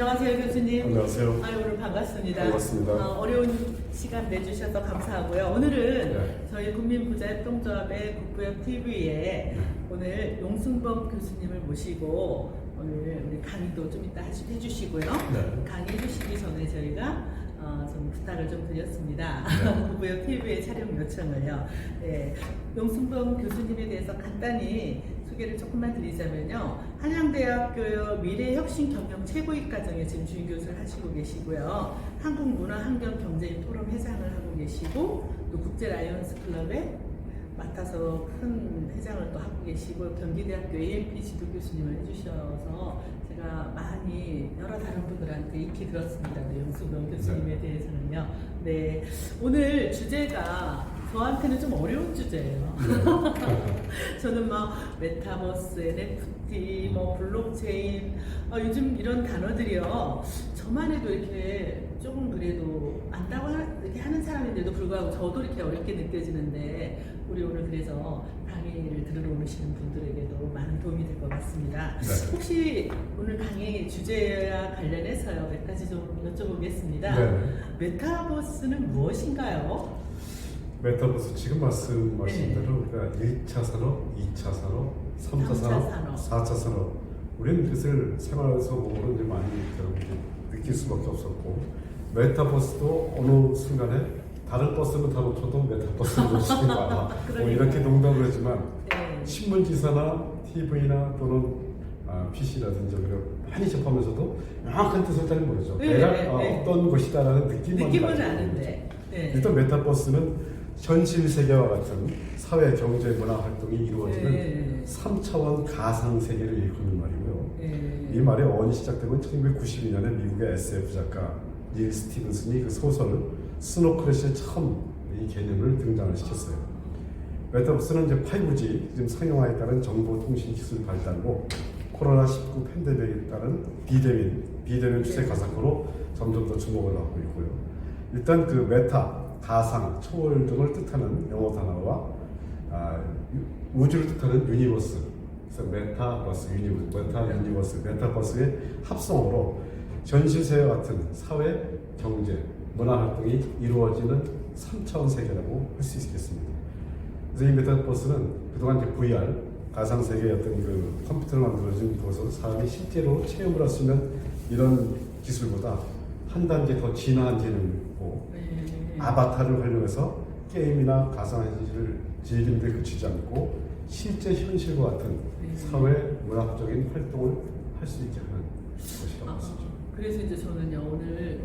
안녕하세요 교수님. 안녕하세요. 아유, 오늘 반갑습니다. 반갑습니다. 어, 어려운 시간 내주셔서 감사하고요. 오늘은 네. 저희 국민부자협동조합의 국부협 TV에 네. 오늘 용순범 교수님을 모시고 오늘 우리 강의도 좀 이따 하시- 해주시고요. 네. 강의 해주시기 전에 저희가 어, 좀 부탁을 좀 드렸습니다. 네. 국부협 TV의 촬영 요청을요. 네. 용순범 교수님에 대해서 간단히 소개를 조금만 드리자면요. 한양대학교 미래혁신경영 최고위 과정에 지금 주임 교수를 하시고 계시고요. 한국문화환경경제인 포럼 회장을 하고 계시고 또 국제라이언스 클럽에 맡아서 큰 회장을 또 하고 계시고 경기대학교 AMP 지도 교수님을 해주셔서 제가 많이 여러 다른 분들한테 익히 들었습니다. 네, 영수병 교수님에 대해서는요. 네, 오늘 주제가 저한테는 좀 어려운 주제예요. 저는 막 메타버스, NFT, 뭐 블록체인, 아, 요즘 이런 단어들이요. 저만 해도 이렇게 조금 그래도 안다고 하, 이렇게 하는 사람인데도 불구하고 저도 이렇게 어렵게 느껴지는데 우리 오늘 그래서 강의를 들으러 오시는 분들에게도 많은 도움이 될 것 같습니다. 네. 혹시 오늘 강의 주제와 관련해서요 몇 가지 좀 여쭤보겠습니다. 네. 메타버스는 무엇인가요? 메타버스 지금 말씀하신 네. 대로 우리가 1차 산업, 2차 산업, 3차 삼차 산업, 산업. 4차 산업 우리는 그것을 생활에서 보고는 이제 많이 느낄 수밖에 없었고 메타버스도 어느 순간에 다른 버스는 다 놓쳐도 메타버스를 놓치지 마라 뭐. 이렇게 농담을 하지만 네. 신문기사나 TV나 또는 아, PC라든지 우리가 많이 접하면서도 명확한 뜻을 잘 모르죠. 네, 내가 네, 어, 네. 어 떤 것이다라는 느낌만 느낌은 아는데. 네. 일단 메타버스는 현실 세계와 같은 사회, 경제, 문화 활동이 이루어지는 네. 3차원 가상 세계를 일컫는 말이고요. 네. 이 말의 어원이 시작된 1992년에 미국의 SF 작가 닐 스티븐슨이 그 소설 스노크래시에 처음 이 개념을 등장을 시켰어요. 메타버스는 이제 5G 지금 상용화에 따른 정보통신 기술 발달고 코로나19 팬데믹에 따른 비대면, 비대면 추세 가상화로 점점 더 주목을 받고 있고요. 일단 그 메타, 가상, 초월 등을 뜻하는 영어 단어와 아, 유- 우주를 뜻하는 유니버스, 그래서 메타버스, 유니버스, 메타 유니버스, 메타버스의 합성어로 현실 세계와 같은 사회, 경제, 문화 활동이 이루어지는 3차원 세계라고 할 수 있겠습니다. 그래서 이 메타버스는 그동안 이제 VR, 가상 세계의 어떤 그 컴퓨터로 만들어진 그것을 사람이 실제로 체험을 할 수 있는 이런 기술보다 한 단계 더 진화한 개념이고 네. 아바타를 활용해서 게임이나 가상현실을 즐기는 데 그치지 않고 실제 현실과 같은 네. 사회 문학적인 활동을 할 수 있게 하는 것이라고 아, 있죠. 그래서 이제 저는요 오늘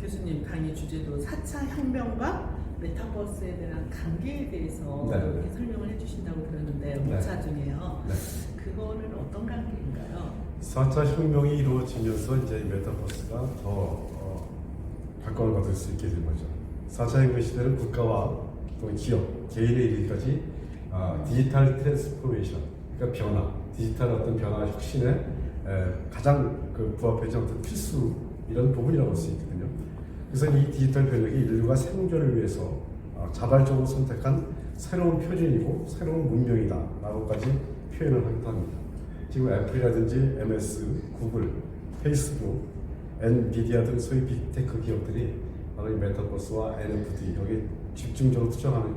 교수님 강의 주제도 4차 혁명과 메타버스에 대한 관계에 대해서 네. 설명을 해주신다고 들었는데 네. 5차 중에요. 네. 그거는 어떤 관계인가요? 4차 혁명이 이루어지면서 이제 이 메타버스가 더 어, 각광을 받을 수 있게 된 거죠. 4차 혁명 시대는 국가와 또 기업, 개인에 이르기까지 아, 디지털 트랜스포메이션, 그러니까 변화, 디지털 어떤 변화 혁신에 에, 가장 그 부합해진 어떤 필수 이런 부분이라고 할 수 있거든요. 그래서 이 디지털 변혁이 인류가 생존을 위해서 어, 자발적으로 선택한 새로운 표준이고 새로운 문명이다라고까지 표현을 하기도 합니다. 지금 애플이라든지 MS, 구글, 페이스북, 엔비디아 등 소위 빅테크 기업들이 바로 이 메타버스와 NFT 여기 집중적으로 투자하는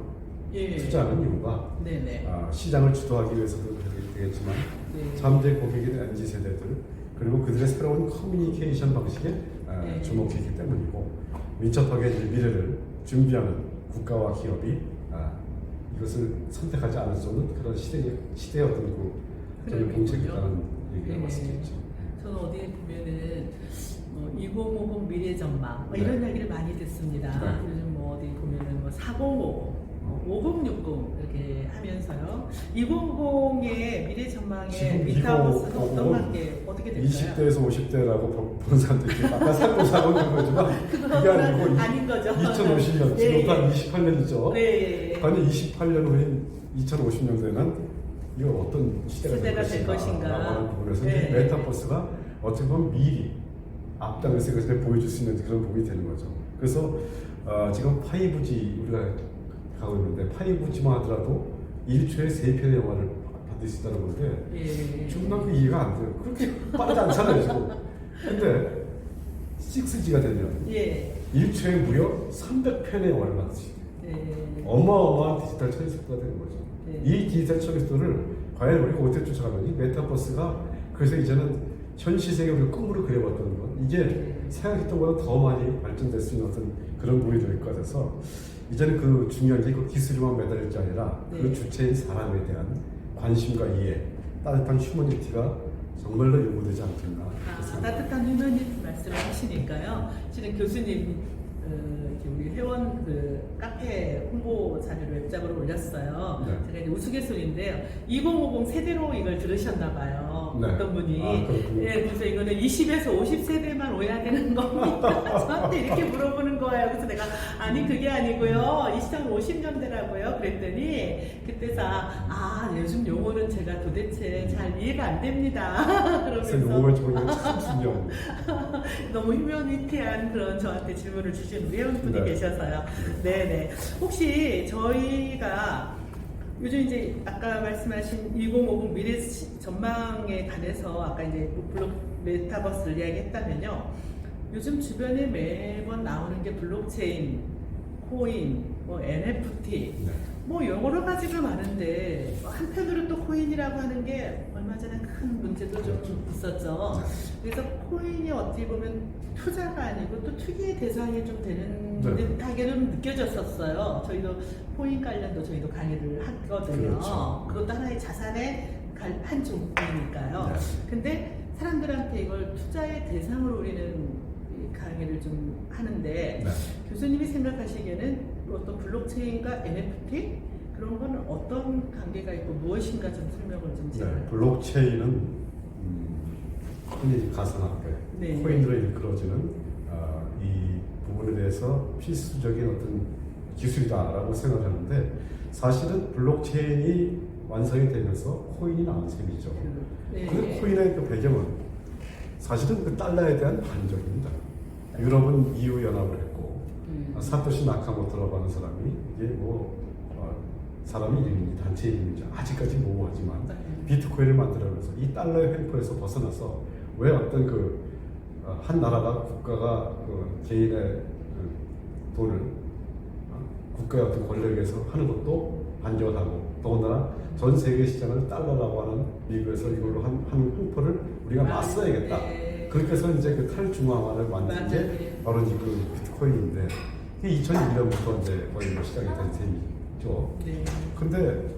예. 투자하는 이유가 네네. 아, 시장을 주도하기 위해서도 되겠지만 네. 잠재 고객인 MZ 세대들 그리고 그들의 새로운 커뮤니케이션 방식에 아, 네. 주목했기 때문이고 민첩하게 미래를 준비하는 국가와 기업이 아, 이것을 선택하지 않을 수 없는 그런 시대 시대의 어떤 그. 공책이라는 얘기가 네. 맞습니다. 저는 어디에 보면은 뭐 2050 미래 전망 뭐 이런 네. 얘기를 많이 듣습니다. 네. 요즘 뭐 어디 보면은 뭐 4050, 뭐 5060 이렇게 하면서요. 2050의 미래 지금 미타버스는 2050 어떤 관계 어떻게 될까요? 20대에서 50대라고 보는 사람들이 아까 살고 살고 있는 거지만 그게 아니고 아닌 거죠. 2050년 예, 지금부터 예. 한 28년이죠. 네. 과연 28년 후인 2050년도에는 이거 어떤 시대가, 시대가 될 될 것인가. 것인가 라고 하는 부분에서 네. 메타버스가 어떻게 보면 미리 앞당에서 이것을 보여줄 수 있는 그런 부분이 되는 거죠. 그래서 어, 지금 5G 우리가 가고 있는데 5G만 하더라도 1초에 3편의 영화를 받을 수 있다는 건데 예. 그 이해가 안 돼요. 그렇게 빠르지 않잖아요, 지금. 근데 6G가 되면 예. 1초에 무려 300편의 영화를 만들 수 있어요. 네. 어마어마한 디지털 처리 속도가 되는 거죠. 네. 이 디지털 처리 속도를 과연 우리가 어떻게 쫓아가는지 메타버스가 그래서 이제는 현실 세계 우리가 꿈으로 그려봤던 것 이게 네. 생각했던 것보다 더 많이 발전될 수 있는 어떤 그런 부분이 될 것 같아서 이제는 그 중요한 게 그 기술에만 매달릴 게 아니라 그 네. 주체인 사람에 대한 관심과 이해, 따뜻한 휴머니티가 정말로 요구되지 않겠나. 아. 따뜻한 휴머니티 말씀을 하시니까요. 실은 교수님 어, 이렇게 우리 회원 그 카페 홍보 자료를 웹잡으로 올렸어요. 네. 제가 이제 우스갯소리인데요. 2050 세대로 이걸 들으셨나 봐요. 네. 어떤 분이. 아, 그렇군요. 예, 그래서 이거는 20에서 50 세대만 오야 되는 겁니다. 저한테 이렇게 물어보는 거예요. 그래서 내가 아니 그게 아니고요. 2050년대라고요. 그랬더니 그때서 아 요즘 용어는 제가 도대체 잘 이해가 안 됩니다. 그래서 용어를 정말 참 중요한 너무 휴머니티한 그런 저한테 질문을 주신 회원분이 네. 계셔서요. 네네. 혹시 저희가 요즘 이제 아까 말씀하신 2050 미래 시- 전망에 관해서 아까 이제 블록 메타버스를 이야기했다면요. 요즘 주변에 매번 나오는 게 블록체인, 코인, 뭐 NFT, 네. 뭐 여러 가지가 많은데 한편으로 또 코인이라고 하는 게 얼마 전에 큰 문제도 좀. 있었죠. 그래서 코인이 어떻게 보면 투자가 아니고 또 투기의 대상이 좀 되는 네. 듯하게 좀 느껴졌었어요. 저희도 코인 관련도 저희도 강의를 하거든요. 그렇죠. 그것도 하나의 자산의 갈- 한 종목이니까요. 네. 근데 사람들한테 이걸 투자의 대상으로 우리는 이 강의를 좀 하는데 네. 교수님이 생각하시기에는 어떤 블록체인과 NFT 그런 거는 어떤 관계가 있고 무엇인가 좀 설명을 좀 네, 제가 블록체인은 음, 흔히 가상화폐, 네. 코인으로 일컬어지는 아, 이 부분에 대해서 필수적인 어떤 기술이다라고 생각하는데 사실은 블록체인이 완성이 되면서 코인이 나온 셈이죠. 네. 그 코인의 그 배경은 사실은 그 달러에 대한 반격입니다. 유럽은 EU 연합을 했고 음. 사토시 나카모토라고 하는 사람이 이게 뭐 어, 사람 이름인지 단체 이름인지 아직까지 모호하지만 네. 비트코인을 만들어면서 이 달러의 횡포에서 벗어나서 왜 어떤 그 한 나라가 국가가 그 개인의 그 돈을 어, 국가의 어떤 권력에 의해서 하는 것도 반격하고 더군다나 전 세계 시장을 달러라고 하는 미국에서 이걸로 한, 한 횡포를 우리가 아, 맞서야겠다. 네. 그렇게 해서 이제 그 탈중앙화를 만든. 게 바로 이제 그 비트코인인데 이게 2001년부터 이제 거의 뭐 시작이 된 셈이죠. 네. 근데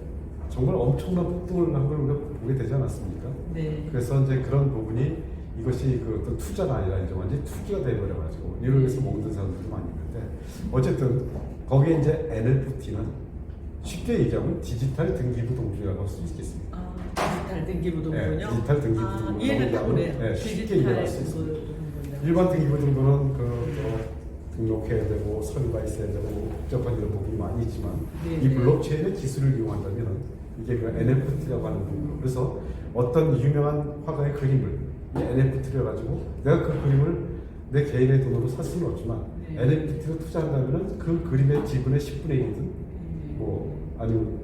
정말 엄청난 폭등을 한 걸 우리가 보게 되지 않았습니까? 네. 그래서 이제 그런 부분이 이것이 그 어떤 투자가 아니라 이제 완전히 투기가 돼버려가지고 이로 인해서 먹는 사람들도 많이 있는데 어쨌든 거기에 이제 NFT는 쉽게 얘기하면 디지털 등기부등본이라고 할 수 있겠습니다. 아, 디지털 등기부등본요? 네, 디지털 등기부등본. 아, 딱 오네요. 네, 쉽게 이해할 수 있습니다. 일반 등기부등본은 그 뭐, 등록해야 되고 서류가 있어야 되고 복잡한 이런 부분이 많이 있지만 네, 이 네. 블록체인의 기술을 이용한다면 이게 그 NFT라고 하는 부분으로 그래서 어떤 유명한 화가의 그림을 이 NFT를 가지고 내가 그 그림을 내 개인의 돈으로 살 수는 없지만 네. NFT로 투자한다면 그 그림의 지분의 10분의 1이든 네. 뭐 아니면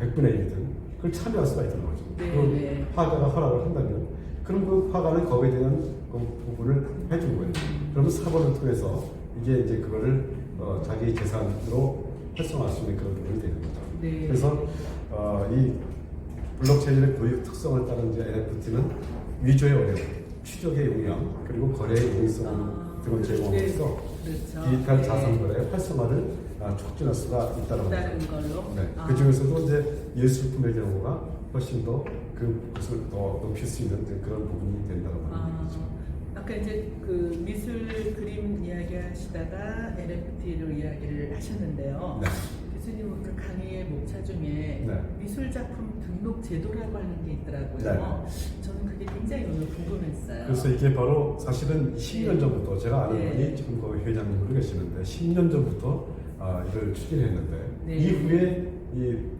100분의 1이든 그걸 참여할 수가 거죠. 네, 그 네. 화가가 허락을 한다면 그럼 그 화가는 거기에 대한 그 부분을 해준 거예요. 그러면 사본을 통해서 이게 이제 그거를 어, 자기 재산으로 활성화할 수 있는 그런 부분이 되는 거죠. 네. 그래서 어, 이 블록체인의 고유 특성을 따른 이제 NFT는 위조의 어려움, 추적의 용량, 그리고 거래의 용이성 아, 등을 제공하면서 그렇죠. 디지털 네. 자산 거래의 활성화를 아, 촉진할 수가 있다는 거죠. 네. 아. 그 중에서도 이제 예술품의 경우가 훨씬 더 그것을 더 높일 수 있는 그런 부분이 된다고 하는 아, 거죠. 아까 이제 그 미술 그림 이야기 하시다가 NFT로 이야기를 하셨는데요. 네. 교수님 오늘 강의의 목차 중에 네. 미술 작품 등록 제도라고 하는 게 있더라고요. 네. 저는 그게 굉장히 오늘 궁금했어요. 그래서 이게 바로 사실은 10년 네. 전부터 제가 아는 네. 분이 지금 거기 회장님으로 계시는데 10년 전부터 아, 이걸 추진했는데 네. 이후에 이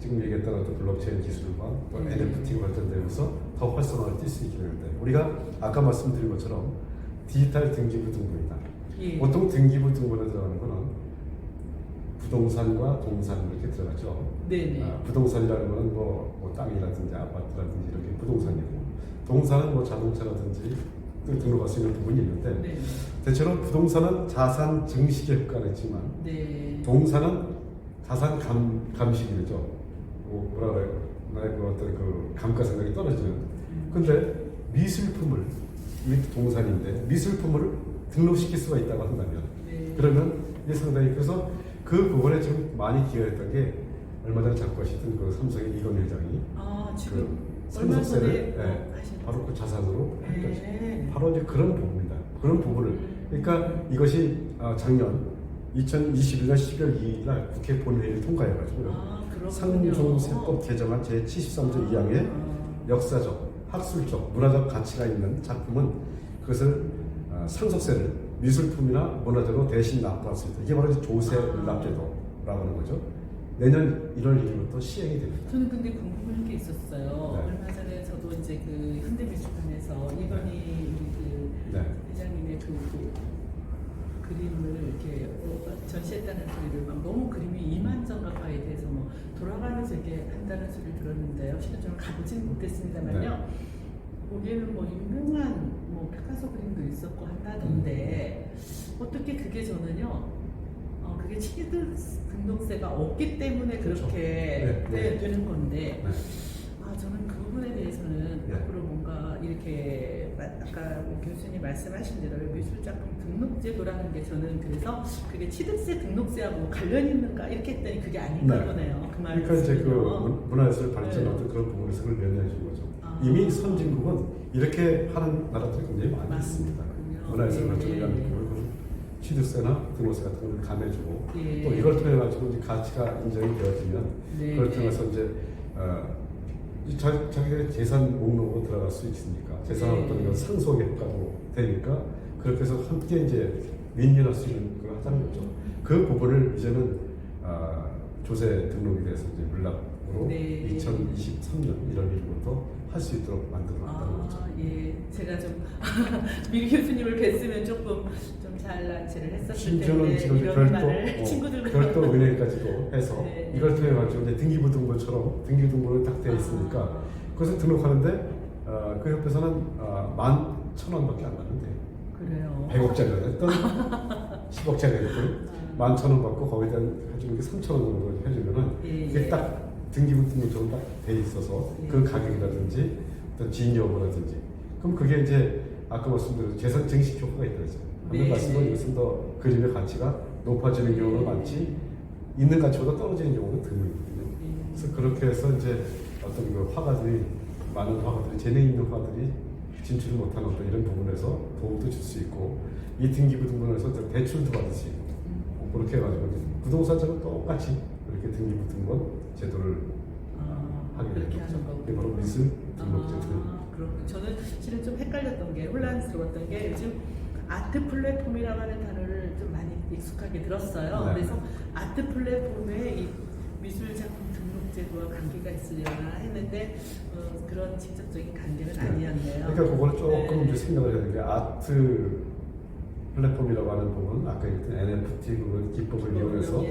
지금 얘기했던 어떤 블록체인 기술과 또 네. NFT가 발전되면서 더 활성화를 띌수 있게 되는데 우리가 아까 말씀드린 것처럼 디지털 등기부 등본이다. 예. 보통 등기부 등본에 들어가는 거는 부동산과 동산 이렇게 들어가죠. 네네. 아, 부동산이라는 거는 뭐, 뭐 땅이라든지 아파트라든지 이렇게 부동산이고 동산은 뭐 자동차라든지 등록할 수 있는 부분이 있는데 네. 대체로 부동산은 자산 증식에 네. 동산은 자산 감, 감식이 되죠. 뭐 뭐라 그래요? 나의 그 어떤 그 감가상각이 떨어지는. 음. 근데 미술품을 이 동산인데 미술품을 등록시킬 수가 있다고 한다면 네. 그러면 이게 상당히 그래서 그 부분에 좀 많이 기여했던 게 얼마 전에 잡고 하시던 그 삼성의 이건 회장이 아 지금 그 얼마 전에 네, 하신 바로 그 자산으로. 네. 바로 이제 그런 부분입니다. 그런 부분을 그러니까 이것이 아, 작년 2021년 12월 2일 날 국회 본회의를 통과해가지고 아. 상종세법 개정안 제73조 2항의 아. 역사적, 학술적, 문화적 가치가 있는 작품은 그것을 아, 상속세를 미술품이나 문화재로 대신 납부할 수 있다. 이게 바로 조세 아. 납제도라고 하는 거죠. 내년 1월 1일부터 시행이 됩니다. 저는 근데 궁금한 게 있었어요. 네. 얼마 전에 저도 이제 그 현대미술관에서 이건희 그 네. 회장님의 그, 그 그림을 이렇게 어, 전시했다는 소리를 막 너무 그림이 2만 점가까이 돼서 뭐 돌아가면서 이렇게 한다는 소리를 들었는데요. 저는 가보지는 못했습니다만요. 네. 거기에는 뭐 유명한 뭐 피카소 그림도 있었고 한다던데 어떻게 그게 저는요. 어, 그게 취득 등록세가 없기 때문에 그렇죠. 그렇게 네, 네. 네, 되는 건데 네. 아 저는 그 부분에 대해서는 네. 앞으로 이렇게 마- 아까 뭐 교수님 말씀하신 대로 미술작품 등록제도라는 게 저는 그래서 그게 취득세 등록세하고 관련 있는가 이렇게 했더니 그게 아닌가 네. 보네요. 그 그러니까 이제 그. 문- 문화예술 발전 네. 어떤 그런 부분에서 그걸 면제해 준 거죠. 아. 이미 선진국은 이렇게 하는 나라들이 굉장히 많이 많군요. 있습니다. 문화예술 네, 발전을 위한 네. 취득세나 등록세 같은 걸 감해주고 예. 또 이걸 통해 가지고 이제 가치가 인정이 되어지면 네, 그걸 네. 통해서 이제 어, 이 자, 자기의 재산 목록으로 들어갈 수 있으니까 재산 네. 어떤 그 상속의 효과도 되니까 그렇게 해서 함께 이제 윈윈할 수 있는 걸 하자는 거죠. 그 부분을 이제는 아, 조세 등록에 대해서 이제 물 납으로 네. 2023년 1월 1일부터 할 수 있도록 만들어 놨다는 거죠. 아, 예. 제가 좀 미 교수님을 뵀으면 조금 좀 잘난체를 했었을 심지어는 텐데 지금 이런 별도 말을 어, 친구들과 별도 은행까지도 해서 네. 이걸 통해 가지고 이제 등기부등본처럼 등기부등본이 딱 되어 있으니까 아. 그것을 등록하는데 어, 그 옆에서는 어, 만 천 원밖에 안 나는데 그래요. 100억짜리가 됐든 10억짜리가 됐든 만천 원 받고 거기다 해주는 게 3천 원 정도 해주면은 예, 이게 예. 딱 등기부등본처럼 딱돼 있어서 예. 그 가격이라든지 어떤 지인 여부라든지 그럼 그게 이제 아까 말씀드린 재산 증식 효과가 있다죠. 네, 한번 말씀은 네. 이것은 더 그림의 가치가 높아지는 경우가 많지 있는 가치보다 떨어지는 경우는 드물거든요. 예. 그래서 그렇게 해서 이제 어떤 그 화가들이 많은 화가들이 재능 있는 화들이 진출을 못하는 어떤 이런 부분에서 도움도 줄 수 있고 이 등기부 등본에서 또 대출도 받을 수 있고 뭐 그렇게 해가지고 부동산처럼 똑같이 그렇게 등기부등본 제도를 아, 하게 그렇게 되죠. 하는 거고. 그게 바로 미술 등록 제도. 아, 그렇군. 저는 실은 좀 헷갈렸던 게 혼란스러웠던 게 요즘 아트 플랫폼이라고 하는 단어를 좀 많이 익숙하게 들었어요. 네. 그래서 아트 플랫폼에 이 미술 작품 등록 제도와 관계가 있으려나 했는데 어, 그런 직접적인 관계는 아니었네요. 그러니까 그거를 조금 네. 이제 생각을 해야 되는 게 아트 플랫폼이라고 하는 부분 아까 얘기했던 NFT 그 기법을 이용해서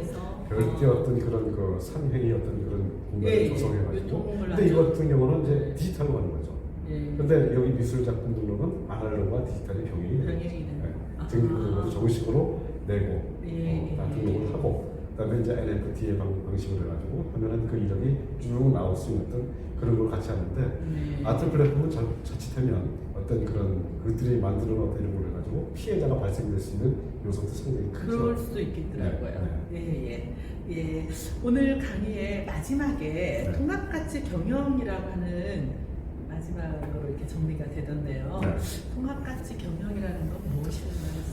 별도의 어떤 그런 그 상행의 어떤 그런 공간을 예, 예. 조성해가지고 유통을 근데. 이거 같은 경우는 네. 이제 디지털로 가는 거죠. 예. 근데 여기 미술 작품 등록은 아날로그와 디지털이 병행이. 병행이 되는 네. 아. 등록도 좋은 식으로 내고 예, 어, 다 예. 등록을 하고 그다음에 이제 NFT의 방, 방식으로 해가지고 하면은 그 이력이 쭉 나올 수 있는 어떤 그런 걸 같이 하는데 네. 아트 플랫폼은 자, 자칫하면 어떤 그런 그들이 만드는 어떤 이런 걸 해가지고 피해자가 발생될 수 있는 요소도 상당히 크죠. 그럴 수도 있겠더라고요. 네, 예, 예. 예. 오늘 강의의 마지막에 네. 통합가치 경영이라고 하는 마지막으로 이렇게 정리가 되던데요. 네. 통합가치 경영이라는 건 말씀하시는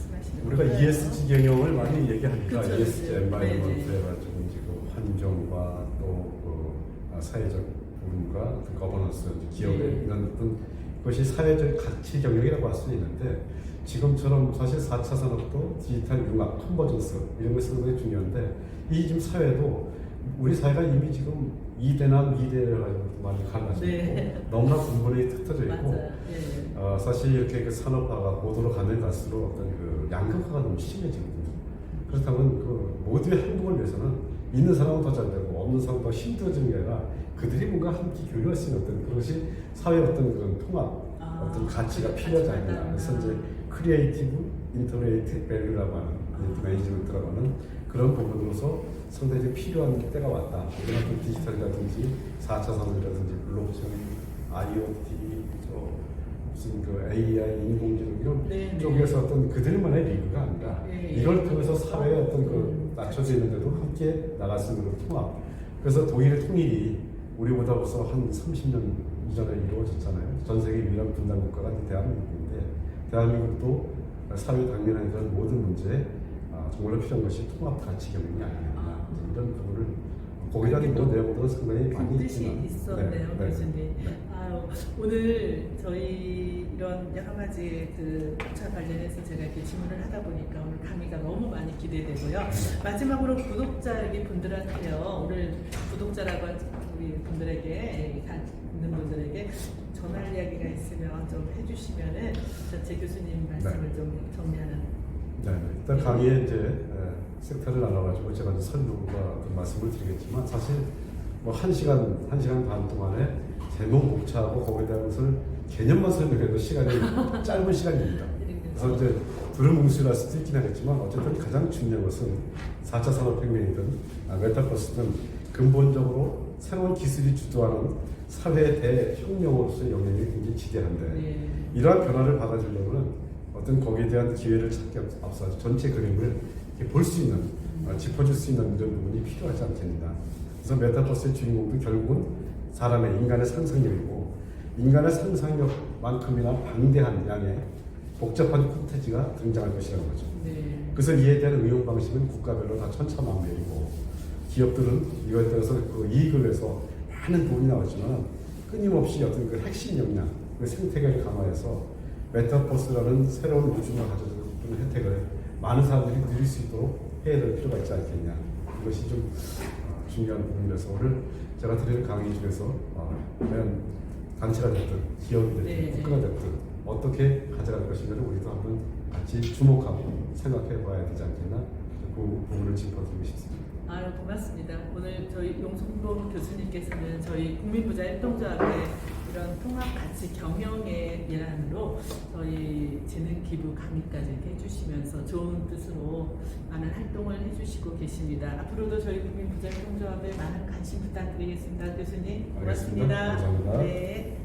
우리가 건가요? ESG 경영을 많이 얘기하니까 그쵸, ESG 그쵸. 엔바이러먼트 네네. 해가지고 이제 그 환경과 또그 사회적 부분과 그 거버넌스 기업에 네. 있는 어떤 것이 사회적 가치 경영이라고 할 수 있는데 지금처럼 사실 4차 산업도 디지털 융합, 컨버전스 이런 것이 상당히 중요한데 이 지금 사회도 우리 사회가 이미 지금 2대나 2대를 가지고 많이 갈라져 있고 네. 너무나 분분히 흩어져 있고. 예. 어, 사실 이렇게 그 산업화가 고도로 가면 갈수록 어떤 그 양극화가 너무 심해지거든요. 그렇다면 그 모두의 행복을 위해서는 있는 사람은 더 잘 되고 없는 사람은 더 힘들어지는 게 아니라 그들이 뭔가 함께 교류할 수 있는 어떤 그것이 사회의 어떤 그런 통합, 아, 아, 어떤 가치가 필요하지 않냐. 그래서. 이제 크리에이티브 인터레이트 밸류라고 하는 매니지먼트라고 하는 그런 부분으로서 상당히 좀 필요한 때가 왔다. 이런 디지털이라든지 4차 산업이라든지 블록체인, IoT, 저 무슨 그 AI, 인공지능 이런 네, 네. 쪽에서 어떤 그들만의 리그가 아니라 네. 이걸 통해서 사회의 어떤 그 음. 낮춰져 있는데도 함께 나갈 수 있는 통합. 그래서 독일의 통일이 우리보다 벌써 한 30년 이전에 이루어졌잖아요. 전 세계 유일한 분단 국가가 대한민국인데 대한민국도 사회 당면한 그런 모든 문제에 아, 정말로 필요한 것이 통합 가치 경영이 아니냐 아. 이런 부분을 거기다 뭐 내용도 상당히 많이 있지만 있었네요, 네, 네. 교수님. 아유, 오늘 저희 이런 여러 가지 그차 관련해서 제가 이렇게 질문을 하다 보니까 오늘 강의가 너무 많이 기대되고요. 마지막으로 구독자에게 분들한테요. 오늘 구독자라고 한 우리 분들에게 다 있는 분들에게 전할 이야기가 있으면 좀 해주시면은 저제 교수님 말씀을 네. 좀 정리하는. 네, 네. 일단 강의에 이제 에, 섹터를 나눠가지고 제가 이제 설명과 말씀을 드리겠지만 사실 뭐 한 시간 한 시간 반 동안에 제목 복잡하고 거기에 대한 것을 개념만 설명해도 시간이 짧은 시간입니다. 그래서 이제 두루뭉술할 수도 있긴 하겠지만 어쨌든 가장 중요한 것은 4차 산업혁명이든 아, 메타버스든 근본적으로 새로운 기술이 주도하는 사회 대혁명으로서의 영향이 굉장히 지대한데 네. 이러한 변화를 받아들려면 어떤 거기에 대한 기회를 찾기 앞- 앞서 전체 그림을 볼 수 있는 어, 짚어줄 수 있는 이런 부분이 필요하지 않겠느냐. 그래서 메타버스의 주인공도 결국은 사람의 인간의 상상력이고 인간의 상상력만큼이나 방대한 양의 복잡한 콘텐츠가 등장할 것이라는 거죠. 네. 그래서 이에 대한 응용 방식은 국가별로 다 천차만별이고 기업들은 이거에 따라서 그 이익을 위해서 많은 돈이 나왔지만 끊임없이 어떤 그 핵심 역량, 그 생태계를 강화해서 메타버스라는 새로운 우주가 가져주는 혜택을 많은 사람들이 누릴 수 있도록 해야 될 필요가 있지 않겠냐. 이것이 좀 어, 중요한 부분이라서 오늘 제가 드리는 강의 중에서 어, 과연 단체가 됐든 기업이 됐든 네, 네. 국가가 됐든 어떻게 가져갈 것인가를 우리도 한번 같이 주목하고 생각해 봐야 되지 않겠나 그 부분을 짚어드리고 싶습니다. 아유 고맙습니다. 오늘 저희 용승범 교수님께서는 저희 국민부자 협동조합의 이런 통합 가치 경영의 일환으로 저희 재능 기부 강의까지 이렇게 해주시면서 좋은 뜻으로 많은 활동을 해주시고 계십니다. 앞으로도 저희 국민부자 협동조합에 많은 관심 부탁드리겠습니다. 교수님 알겠습니다. 고맙습니다. 감사합니다. 네.